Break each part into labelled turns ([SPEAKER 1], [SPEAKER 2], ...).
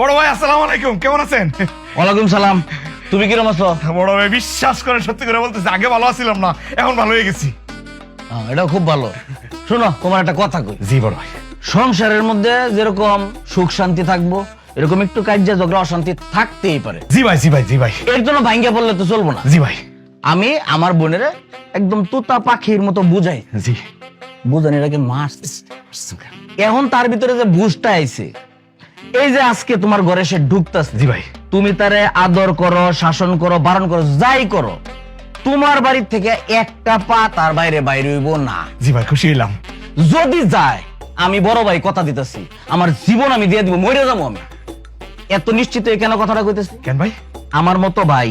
[SPEAKER 1] বড় ভাই আসসালামু আলাইকুম কেমন আছেন?
[SPEAKER 2] ওয়ালাইকুম সালাম। তুমি কিরম আছো?
[SPEAKER 1] বড় ভাই বিশ্বাস করে সত্যি করে বলতেছি আগে ভালো আছিলাম না এখন ভালো হয়ে গেছি।
[SPEAKER 2] এটা খুব ভালো। শোনো তোমার একটা কথা কই।
[SPEAKER 1] জি বড় ভাই।
[SPEAKER 2] সংসারের মধ্যে যেরকম সুখ শান্তি থাকব এরকম একটু কার্য ঝগড়া অশান্তি থাকতেই পারে।
[SPEAKER 1] জি ভাই জি ভাই জি ভাই।
[SPEAKER 2] এর জন্য ভাঙ্গা বললে তো চলবো না।
[SPEAKER 1] জি ভাই।
[SPEAKER 2] আমি আমার বোনের একদম তুতা পাখির মতো বুঝাই।
[SPEAKER 1] জি।
[SPEAKER 2] বুঝানি এটাকে মাস এখন তার ভিতরে যে বুঝটা আইছে এই যে আজকে তোমার ঘরে সে ঢুকতাছে
[SPEAKER 1] জি ভাই
[SPEAKER 2] তুমি তারে আদর করো শাসন করো বারণ করো যাই করো তোমার বাড়ির থেকে একটা পা তার বাইরে বাইরে হইব না।
[SPEAKER 1] জি ভাই খুশি হইলাম।
[SPEAKER 2] যদি যায় আমি বড় ভাই কথা দিতেছি আমার জীবন আমি দিয়ে দিব মরে যাব আমি। এত নিশ্চিত হয়ে কেন কথাটা কইতেছি?
[SPEAKER 1] কেন ভাই?
[SPEAKER 2] আমার মতো ভাই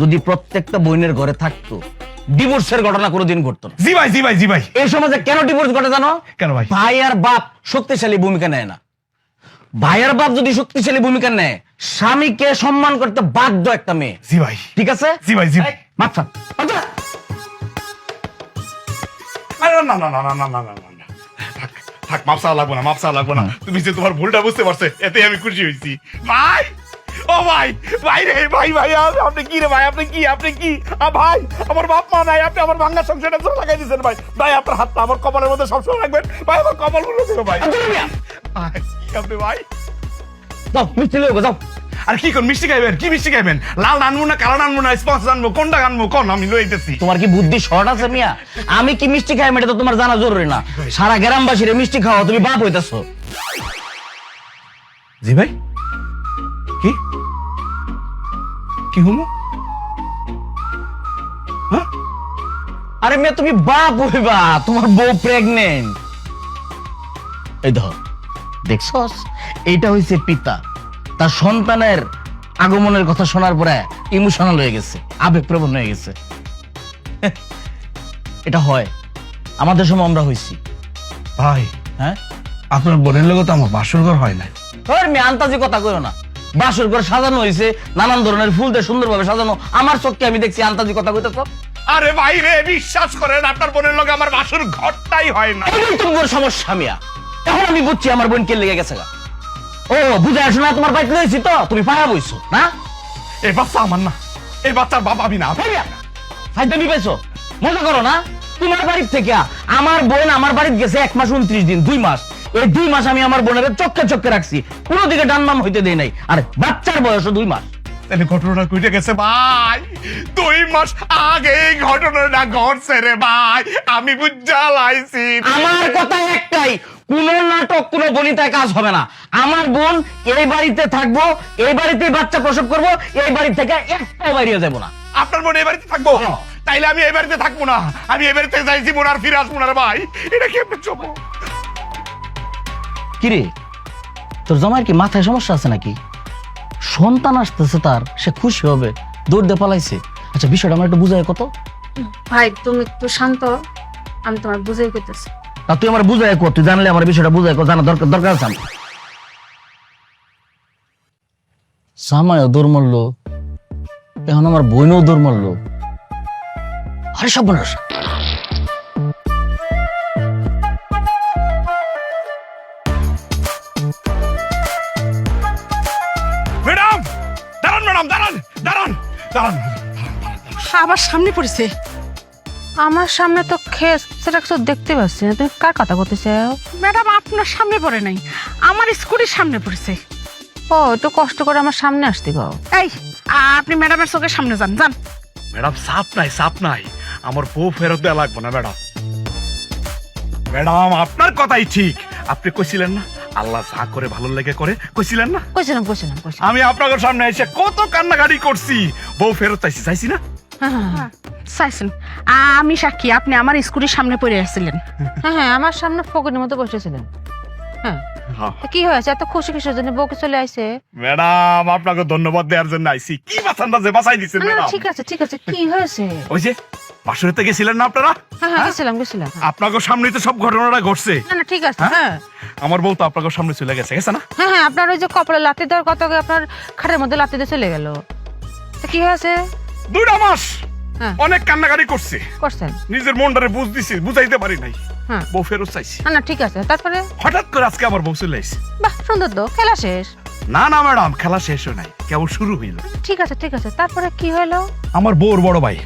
[SPEAKER 2] যদি প্রত্যেকটা বোনের ঘরে থাকতো ডিভোর্সের ঘটনা কোনোদিন ঘটতো না।
[SPEAKER 1] জি ভাই জি ভাই জি ভাই।
[SPEAKER 2] এই সমাজে কেন ডিভোর্স ঘটে জানো?
[SPEAKER 1] কেন ভাই?
[SPEAKER 2] ভাই আর বাপ শক্তিশালী ভূমিকা নেয় না। ভাই আর বাপ যদি শক্তিশালী ভূমিকা নেয় স্বামীকে সম্মান করতে বাধ্য একটা মেয়ে।
[SPEAKER 1] জি ভাই।
[SPEAKER 2] ঠিক আছে?
[SPEAKER 1] জি ভাই জি ভাই।
[SPEAKER 2] মাথা
[SPEAKER 1] না না না না না না না না না। থাক মাপসা লাগবো না মাপসা লাগবো না। তুমি যে তোমার ভুলটা বুঝতে পারছ এতে আমি খুশি হয়েছি। ভাই! ও ভাই ভাই রে ভাই ভাই আপনি কি রে ভাই আপনি কি আপনি কি? ভাই আমার বাপ মা নাই আপনি আমার ভাঙ্গা সংসারটা জোর লাগাই দিয়েছেন ভাই। ভাই আপনার হাতটা আমার কপালের মধ্যে সবসময় রাখবেন। ভাই আমার কপালগুলো ভাই। ভাই, ভাই?
[SPEAKER 2] যাও মিষ্টি লয়ে যাও।
[SPEAKER 1] আর কি কোন মিষ্টি খাইবেন? কি মিষ্টি খাইবেন? লাল আনব না কালো আনব না স্পঞ্জ আনব কোনটা আনব কোন? আমি লইতেছি
[SPEAKER 2] তোমার কি বুদ্ধি শর্ট আছে মিয়া? আমি কি মিষ্টি খাই এটা তো তোমার জানা জরুরি না। সারা গ্রামবাসীরে মিষ্টি খাওয়া তুমি বাপ হইতেছো।
[SPEAKER 1] জি ভাই? কি? কি হলো? হ্যাঁ?
[SPEAKER 2] আরে মেয়ে তুমি বাপ হইবা তোমার বউ প্রেগনেন্ট এই ধর দেখছস? এইটা হইছে পিতা। তার সন্তানের আগমনের কথা শোনার পরে ইমোশনাল হয়ে গেছে আবেগপ্রবণ হয়ে গেছে। এটা হয়। আমাদের সময় আমরা হইছি।
[SPEAKER 1] ভাই
[SPEAKER 2] হ্যাঁ?
[SPEAKER 1] আপনার বোনের লোক তো আমার বাসর ঘর হয় না
[SPEAKER 2] ওর মেয়ে আন্তাজি কথা কইও না। বাসর ঘর সাজানো হয়েছে নানান ধরনের ফুল দিয়ে সুন্দরভাবে সাজানো। আমার চোখকে আমি দেখছি আন্তাজি কথা কইতেছ?
[SPEAKER 1] আরে ভাই রে বিশ্বাস করেন আপনার বোনের লোক আমার বাসর ঘরটাই হয় না
[SPEAKER 2] তোমার সমস্যা মিয়া। এখন আমি বুঝছি আমার বোন কে লেগে গেছে গা। ও বুঝে আসো না তোমার বাইক লয়েছি তো তুমি পায়া বইছো না?
[SPEAKER 1] এই বাচ্চা আমার না এই বাচ্চার বাবা আমি না।
[SPEAKER 2] ফাইদামি পাইছো মজা করো না তোমার বাড়ির থেকে আমার বোন আমার বাড়িতে গেছে এক মাস উনত্রিশ দিন দুই মাস। এই দুই মাস আমি আমার বোনের চক্কে চক্কে রাখছি কোনো দিকে ডান নাম হইতে দেই নাই। আর বাচ্চার বয়স দুই মাস।
[SPEAKER 1] তাহলে ঘটনাটা কইটে গেছে ভাই। দুই মাস আগে এই ঘটনাটা ঘটছে রে ভাই। আমি বুঝা লাইছি
[SPEAKER 2] আমার কথা একটাই কোন নাটক কোন বনিতায় কাজ হবে না। আমার বোন এই বাড়িতে থাকব এই বাড়িতে বাচ্চা প্রসব করব এই বাড়ি থেকে একটাও বাইরে যাব না।
[SPEAKER 1] আপনার বোন এই বাড়িতে থাকব?
[SPEAKER 2] হ্যাঁ।
[SPEAKER 1] তাইলে আমি এই বাড়িতে থাকব না। আমি এই বাড়িতে যাইছি বোন আর ফিরে আসব না ভাই। এটা কি আপনি চোখ
[SPEAKER 2] কিরে তোর জামাইয়ের কি মাথায় সমস্যা আছে নাকি? সন্তান আসতেছে তার সে খুশি হবে। দৌড় দিয়ে পালাইছে। আচ্ছা বিষয়টা আমার একটু বুঝায় কত?
[SPEAKER 3] ভাই তুমি একটু শান্ত হও। আমি তোমার বুঝাই করতেছি
[SPEAKER 2] তা তুই আমার বুঝায় কত তুই জানলে আমার বিষয়টা বুঝায় কত জানা দরকার দরকার আছে আমার। দৌড় মারলো। এখন আমার বোনও মারলো। আরে সব মানুষ
[SPEAKER 4] আবার সামনে পড়েছে।
[SPEAKER 3] আমার সামনে তো খেস সেটা কিছু দেখতে পাচ্ছি না। তুমি কার কথা করতেছে
[SPEAKER 4] ম্যাডাম আপনার সামনে পড়ে নাই। আমার স্কুটির সামনে পড়েছে।
[SPEAKER 3] ও একটু কষ্ট করে আমার সামনে আসতে গাও
[SPEAKER 4] এই আপনি ম্যাডামের চোখের সামনে যান যান।
[SPEAKER 1] ম্যাডাম সাপ নাই সাপ নাই। আমার বউ ফেরত দেওয়া লাগবে না ম্যাডাম। ম্যাডাম আপনার কথাই ঠিক। আপনি কইছিলেন না আল্লাহ যা করে ভালো লেগে করে কইছিলেন না?
[SPEAKER 3] কইছিলাম কইছিলাম কইছিলাম।
[SPEAKER 1] আমি আপনার সামনে এসে কত কান্নাকাটি করছি। বউ ফেরত চাইছি চাইছি না।
[SPEAKER 4] চাইছেন। আমি সাক্ষী আপনি আমার স্কুটির সামনে পড়ে আসছিলেন
[SPEAKER 3] হ্যাঁ হ্যাঁ আমার সামনে ফকিনের মতো বসেছিলেন হ্যাঁ। কি হয়েছে? এত খুশি কিসের জন্য বউকে চলে আইছে?
[SPEAKER 1] ম্যাডাম আপনাকে ধন্যবাদ দেওয়ার জন্য আইছি। কি বাঁচানটা যে বাঁচাই দিচ্ছেন
[SPEAKER 3] না, না,
[SPEAKER 1] ম্যাডাম?
[SPEAKER 3] ঠিক আছে ঠিক আছে। কি হয়েছে?
[SPEAKER 1] ওই যে বাসুরেতে গেছিলেন না আপনারা?
[SPEAKER 3] হ্যাঁ হ্যাঁ গেছিলাম গেছিলাম।
[SPEAKER 1] আপনাকে সামনেই তো সব ঘটনাটা ঘটছে।
[SPEAKER 3] না না ঠিক আছে হ্যাঁ?
[SPEAKER 1] আমার বউ তো আপনাকে সামনে চলে গেছে গেছে না?
[SPEAKER 3] হ্যাঁ হ্যাঁ আপনার ওই যে কপালে লাতি দেওয়ার কত আপনার খাটের মধ্যে লাতি দিয়ে চলে গেল। তা কি হয়েছে?
[SPEAKER 1] দুইটা মাস
[SPEAKER 3] হ্যাঁ।
[SPEAKER 1] অনেক কান্নাকাটি করছে।
[SPEAKER 3] করছেন?
[SPEAKER 1] নিজের মনটারে বুঝ দিছি বুঝাইতে পারি নাই।
[SPEAKER 3] হ্যাঁ।
[SPEAKER 1] বউ ফেরত চাইছি।
[SPEAKER 3] না না ঠিক আছে। তারপরে?
[SPEAKER 1] হঠাৎ করে আজকে আমার বউ চলে আইছে।
[SPEAKER 3] বাহ সুন্দর তো। খেলা শেষ?
[SPEAKER 1] না না ম্যাডাম খেলা শেষ হয় নাই। কেবল শুরু হইল।
[SPEAKER 3] ঠিক আছে ঠিক আছে। তারপরে কি হলো
[SPEAKER 1] আমার বউর বড় ভাই।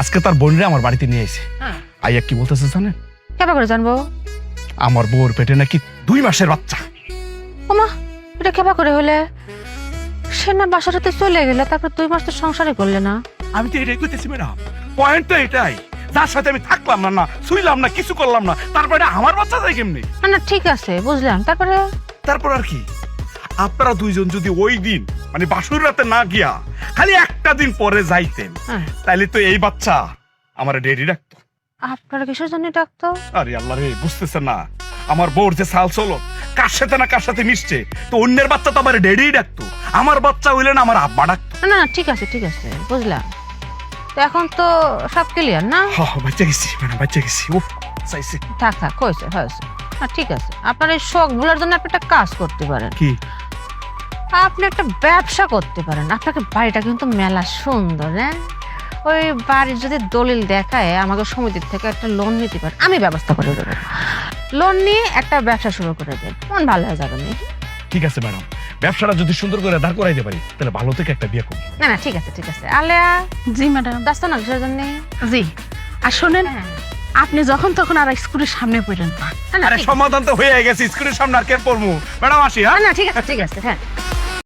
[SPEAKER 1] আজকে তার বোনরে আমার বাড়িতে নিয়ে
[SPEAKER 3] হ্যাঁ।
[SPEAKER 1] আইয়া কি বলতেছে জানেন?
[SPEAKER 3] কেবা করে জানব?
[SPEAKER 1] আমার বউর পেটে নাকি দুই মাসের বাচ্চা।
[SPEAKER 3] ওমা এটা কেবা করে হলে? সে না বাসাটাতে চলে গেলে তারপর দুই মাস তো সংসারই করলে না?
[SPEAKER 1] আমি তো এটাই কইতেছি ম্যাডাম। পয়েন্ট তো এটাই। যার সাথে আমি থাকলাম না না শুইলাম না কিছু করলাম না তারপরে আমার বাচ্চা যায় কেমনি?
[SPEAKER 3] না না ঠিক আছে বুঝলাম। তারপরে?
[SPEAKER 1] তারপর আর কি? আপনারা দুইজন যদি ওই দিন মানে বাসুর রাতে না গিয়া খালি একটা দিন পরে যাইতেন
[SPEAKER 3] হ্যাঁ।
[SPEAKER 1] তাইলে তো এই বাচ্চা আমার ডেডি রাখতো
[SPEAKER 3] আপনারা কিসের জন্য ডাকতো?
[SPEAKER 1] আরে আল্লাহ রে বুঝতেছেন না। আমার বউর যে সাল চলো কার সাথে না কার সাথে মিশছে তো অন্যের বাচ্চা তো আমার ডেডি ডাকতো। আমার বাচ্চা হইলে না আমার আব্বা ডাকতো।
[SPEAKER 3] না না ঠিক আছে ঠিক আছে বুঝলাম। তো এখন তো সব ক্লিয়ার না?
[SPEAKER 1] হ বাচ্চা গেছি মানে বাচ্চা গেছি। উফ চাইছে।
[SPEAKER 3] থাক থাক হয়েছে হয়েছে। হ্যাঁ ঠিক আছে। আপনার এই শখ ভুলার জন্য আপনি একটা কাজ করতে পারেন।
[SPEAKER 1] কি?
[SPEAKER 3] আপনি একটা ব্যবসা করতে পারেন। আপনাকে বাড়িটা কিন্তু মেলা সুন্দর হ্যাঁ? ওই বাড়ির যদি দলিল দেখায় আমাকে সমিতির থেকে একটা লোন নিতে পারেন আমি ব্যবস্থা করে দেবো। লোন নিয়ে একটা ব্যবসা শুরু করে দেন। মন ভালো হয়ে যাবে না
[SPEAKER 1] ঠিক আছে ম্যাডাম ব্যবসাটা যদি সুন্দর করে দাঁড় করাইতে পারি তাহলে ভালো থেকে একটা বিয়ে করব।
[SPEAKER 3] না না ঠিক আছে ঠিক আছে। আলেয়া?
[SPEAKER 4] জি ম্যাডাম।
[SPEAKER 3] দাস্তা না কিসের জন্য?
[SPEAKER 4] জি। আর শোনেন
[SPEAKER 3] হ্যাঁ।
[SPEAKER 4] আপনি যখন তখন আর স্কুলের সামনে পড়েন না।
[SPEAKER 1] আরে সমাধান তো হয়ে গেছে স্কুলের সামনে আর কে পড়ব? ম্যাডাম আসি হ্যাঁ?
[SPEAKER 3] না ঠিক আছে ঠিক আছে হ্যাঁ।